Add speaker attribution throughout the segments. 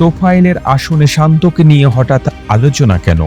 Speaker 1: তোফাইলের আসনে শান্তকে নিয়ে হঠাৎ আলোচনা কেন?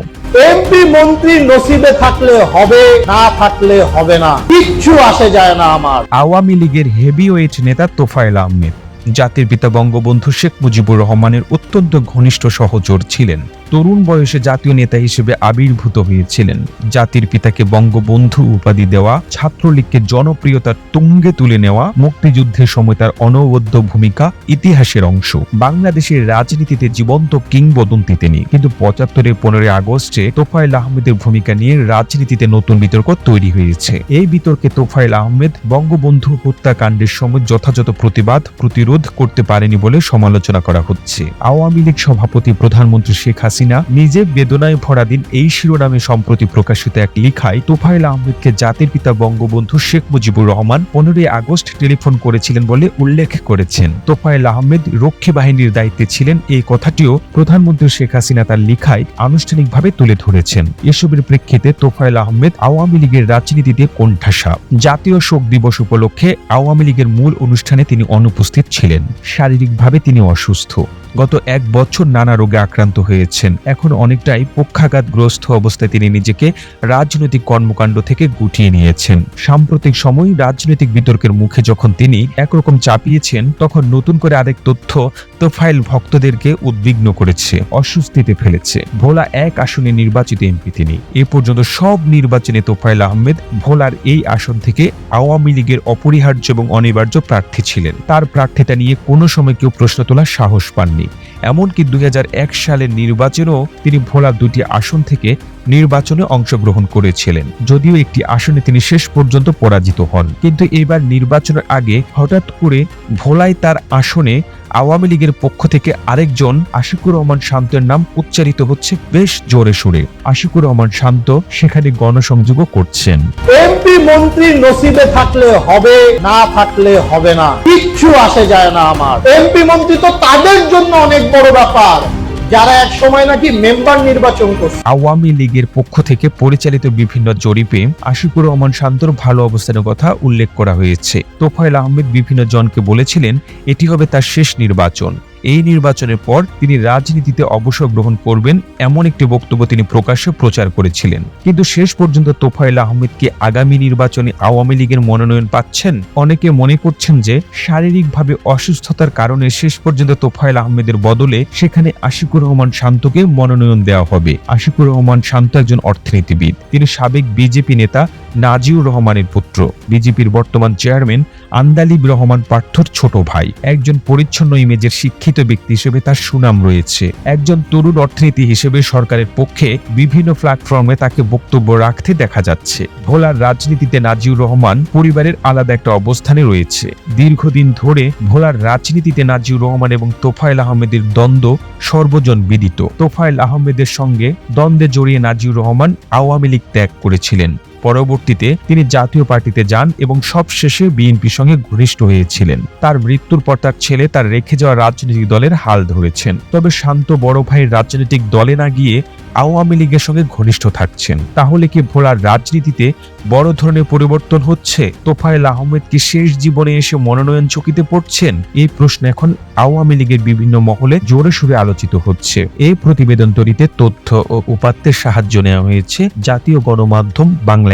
Speaker 2: এমপি মন্ত্রী নসিবে থাকলে হবে না থাকলে হবে না। কিচ্ছু আসে যায় না আমার।
Speaker 1: আওয়ামী লীগের হেভিওয়েট নেতা তোফাইল আহমেদ জাতির পিতা বঙ্গবন্ধু শেখ মুজিবুর রহমানের অত্যন্ত ঘনিষ্ঠ সহচর ছিলেন। তরুণ বয়সে জাতীয় নেতা হিসেবে আবির্ভূত হয়েছিলেন। জাতির পিতাকে বঙ্গবন্ধু উপাধি দেওয়া, ছাত্রলীগকে জনপ্রিয়তার তুঙ্গে তুলে নেওয়া, মুক্তিযুদ্ধের সময় তার অনবদ্য ভূমিকা ইতিহাসের অংশ। বাংলাদেশের রাজনীতিতে জীবন্ত কিংবদন্তি তিনি। কিন্তু পঁচাত্তরের পনেরোই আগস্টে তোফায়েল আহমেদের ভূমিকা নিয়ে রাজনীতিতে নতুন বিতর্ক তৈরি হয়েছে। এই বিতর্কে তোফায়েল আহমেদ বঙ্গবন্ধু হত্যাকাণ্ডের সময় যথাযথ প্রতিবাদ, প্রতিরোধ করতে পারেনি বলে সমালোচনা করা হচ্ছে। আওয়ামী লীগ সভাপতি প্রধানমন্ত্রী শেখ হাসিনা নিজে বেদনায় ভরা দিন এই শিরোনামে সম্প্রতি প্রকাশিত এক লিখায় তোফায়েল আহমেদকে জাতির পিতা বঙ্গবন্ধু শেখ মুজিবুর রহমান পনেরোই আগস্ট টেলিফোন করেছিলেন বলে উল্লেখ করেছেন। তোফায়েল আহমেদ রক্ষী বাহিনীর দায়িত্বে ছিলেন এই কথাটিও প্রধানমন্ত্রী শেখ হাসিনা তার লিখায় আনুষ্ঠানিকভাবে তুলে ধরেছেন। এসবের প্রেক্ষিতে তোফায়েল আহমেদ আওয়ামী লীগের রাজনীতিতে কোণঠাসা। জাতীয় শোক দিবস উপলক্ষে আওয়ামী লীগের মূল অনুষ্ঠানে তিনি অনুপস্থিত ছিলেন। শারীরিকভাবে তিনি অসুস্থ। গত এক বছর নানা রোগে আক্রান্ত হয়েছেন। এখন অনেকটাই পক্ষাঘাতগ্রস্ত অবস্থায় তিনি নিজেকে রাজনৈতিক কর্মকাণ্ড থেকে গুটিয়ে নিয়েছেন। সাম্প্রতিক সময় রাজনৈতিক বিতর্কের মুখে যখন তিনি একরকম চাপিয়েছেন, তখন নতুন করে আরেক তথ্য তোফাইল ভক্তদেরকে উদ্বিগ্ন করেছে, অস্বস্তিতে ফেলেছে। ভোলা এক আসনে নির্বাচিত এমপি তিনি। এ পর্যন্ত সব নির্বাচনে তোফাইল আহমেদ ভোলার এই আসন থেকে আওয়ামী লীগের অপরিহার্য এবং অনিবার্য প্রার্থী ছিলেন। তার প্রার্থিতা নিয়ে কোনো সময় কেউ প্রশ্ন তোলার সাহস পাননি। এমনকি দুই হাজার এক সালের নির্বাচনেও তিনি ভোলা দুটি আসন থেকে নির্বাচনে অংশগ্রহণ করেছিলেন। যদিও একটি আসনে তিনি শেষ পর্যন্ত পরাজিত হন। কিন্তু এবার নির্বাচনের আগে হঠাৎ করে ভোলায় তার আসনে আওয়ামী লীগের পক্ষ থেকে আরেকজন আশিকুর রহমান শান্তের নাম উচ্চারিত হচ্ছে বেশ জোরে সুরে। আশিকুর রহমান শান্ত সেখানে গণসংযোগও করছেন।
Speaker 2: এমপি মন্ত্রী নসিবে থাকলে হবে, না থাকলে হবে না। কিচ্ছু আসে যায় না আমার। এমপি মন্ত্রী তো তাদের জন্য অনেক বড় ব্যাপার। যারা এক সময় নাকি মেম্বার নির্বাচন করছে।
Speaker 1: আওয়ামী লীগের পক্ষ থেকে পরিচালিত বিভিন্ন জরিপে আশিকুর রহমান শান্তর ভালো অবস্থানের কথা উল্লেখ করা হয়েছে। তোফায়েল আহমেদ বিভিন্ন জনকে বলেছিলেন, এটি হবে তার শেষ নির্বাচন। এই নির্বাচনের পর তিনি রাজনীতিতে অবসর গ্রহণ করবেন এমন একটি বক্তব্য তিনি প্রকাশ্যে প্রচার করেছিলেন। কিন্তু শেষ পর্যন্ত তোফায়েল আহমেদ কি আগামী নির্বাচনে আওয়ামী লীগের মনোনয়ন পাচ্ছেন? অনেকে মনে করছেন যে শারীরিকভাবে অসুস্থতার কারণে শেষ পর্যন্ত তোফায়েল আহমেদের বদলে সেখানে আশিকুর রহমান শান্তকে মনোনয়ন দেওয়া হবে। আশিকুর রহমান শান্ত একজন অর্থনীতিবিদ। তিনি সাবেক বিজেপি নেতা নাজিউর রহমানের পুত্র। বিজেপির বর্তমান চেয়ারম্যান আন্দালিব রহমান পার্থর ছোট ভাই। একজন পরিচ্ছন্ন ইমেজের শিক্ষিত ব্যক্তি হিসেবে তার সুনাম রয়েছে। একজন তরুণ অর্থনীতি হিসেবে সরকারের পক্ষে বিভিন্ন প্ল্যাটফর্মে তাকে বক্তব্য রাখতে দেখা যাচ্ছে। ভোলার রাজনীতিতে নাজিউর রহমান পরিবারের আলাদা একটা অবস্থানে রয়েছে। দীর্ঘদিন ধরে ভোলার রাজনীতিতে নাজিউর রহমান এবং তোফায়েল আহমেদের দ্বন্দ্ব সর্বজন বিদিত। তোফায়েল আহমেদের সঙ্গে দ্বন্দ্বে জড়িয়ে নাজিউর রহমান আওয়ামী লীগ ত্যাগ করেছিলেন। পরবর্তীতে তিনি জাতীয় পার্টিতে যান এবং সবশেষে বিএনপির সঙ্গে ঘনিষ্ঠ হয়েছিলেন। তার মৃত্যুর পর তার ছেলে তার রেখে যাওয়া রাজনৈতিক দলের হাল ধরেছেন। তবে শান্ত বড় ভাইয়ের রাজনৈতিক দলে না গিয়ে আওয়ামী লীগের সঙ্গে ঘনিষ্ঠ থাকছেন। তাহলে কি ভোলার রাজনীতিতে বড় ধরনের পরিবর্তন হচ্ছে? তোফায়েল আহমেদ কি শেষ জীবনে এসে মনোনয়ন চকিতে পড়ছেন? এই প্রশ্ন এখন আওয়ামী লীগের বিভিন্ন মহলে জোরে সুরে আলোচিত হচ্ছে। এই প্রতিবেদন তৈরিতে তথ্য ও উপাত্তের সাহায্য নেওয়া হয়েছে জাতীয় গণমাধ্যম বাংলা